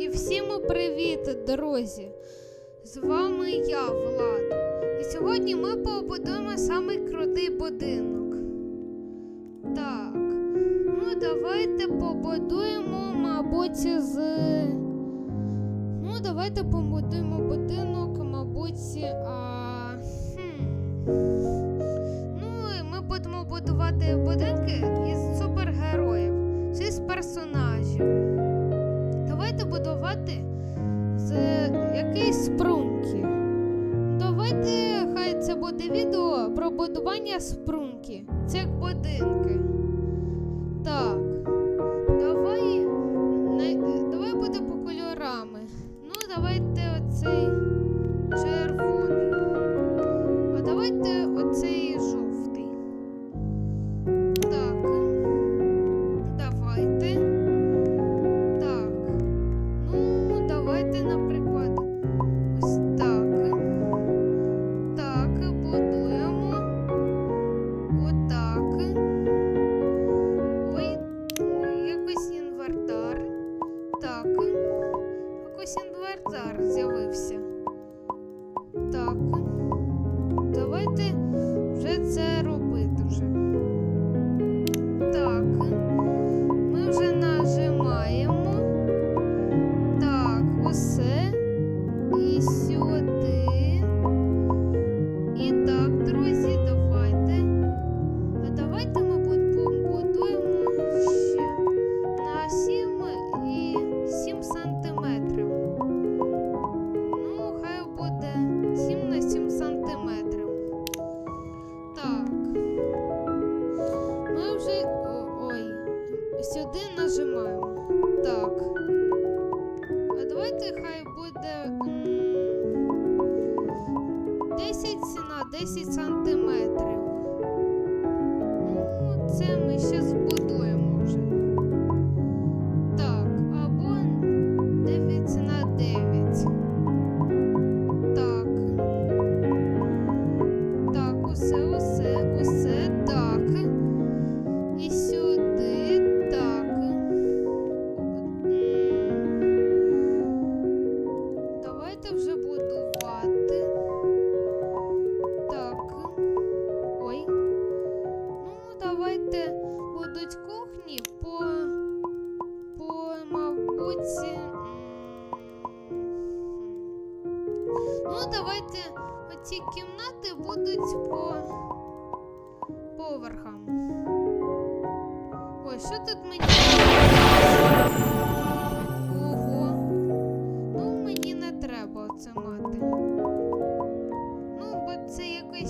І всім привіт, друзі! З вами я, Влад. І сьогодні ми побудуємо самий крутий будинок. Так, ну давайте побудуємо, мабуть, з. Ну, давайте побудуємо будинок, мабуть, а... хм. Ну, і ми будемо будувати будинки із. processo para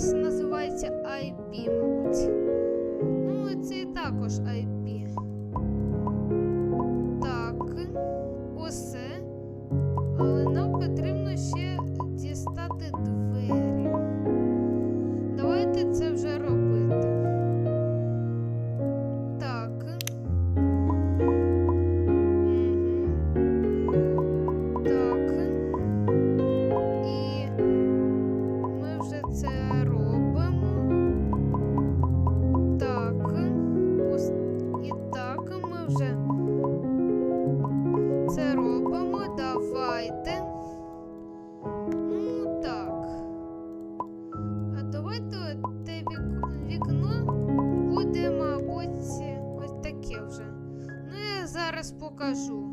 якийсь називається IP, мабуть. Ну, це також IP. зараз покажу.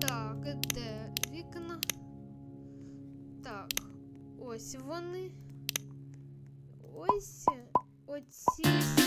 Так, де вікна? Так, ось вони. Ось оці.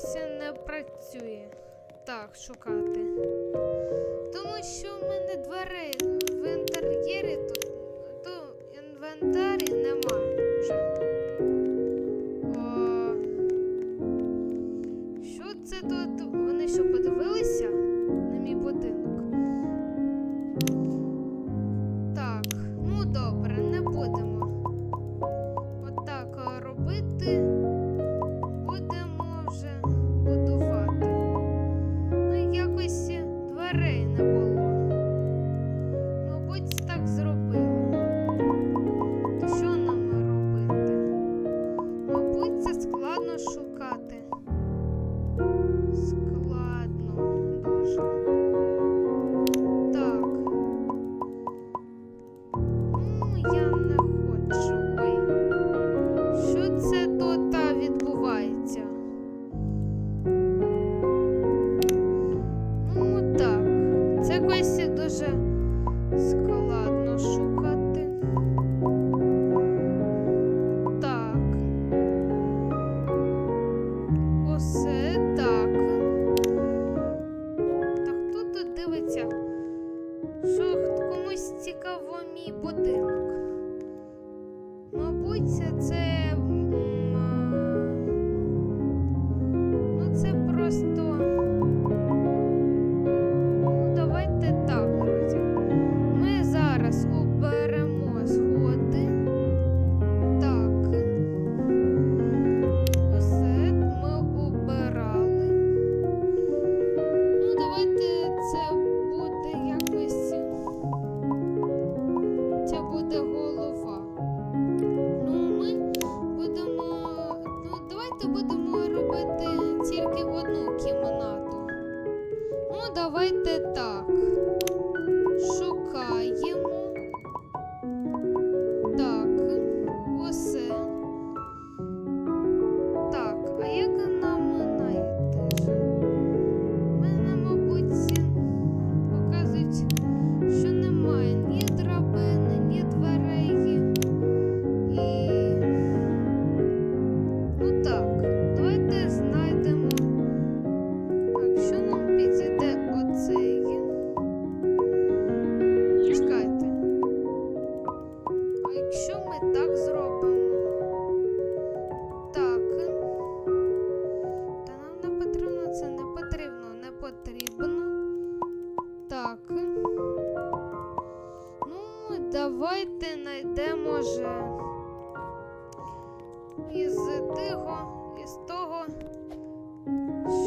щось не працює. Так, шукати. Тому що в мене двері в інтер'єрі тут.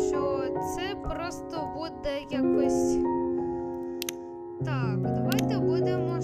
що, це просто буде якось. Так, давайте будемо.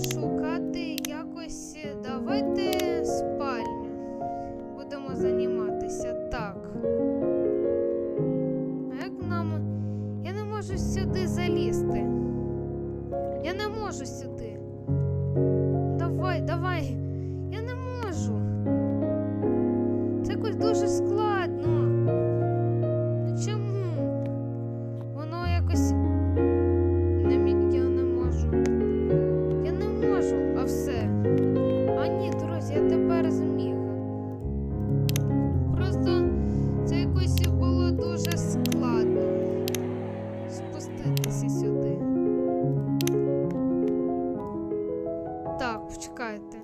почекайте.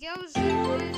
Якось я вже майже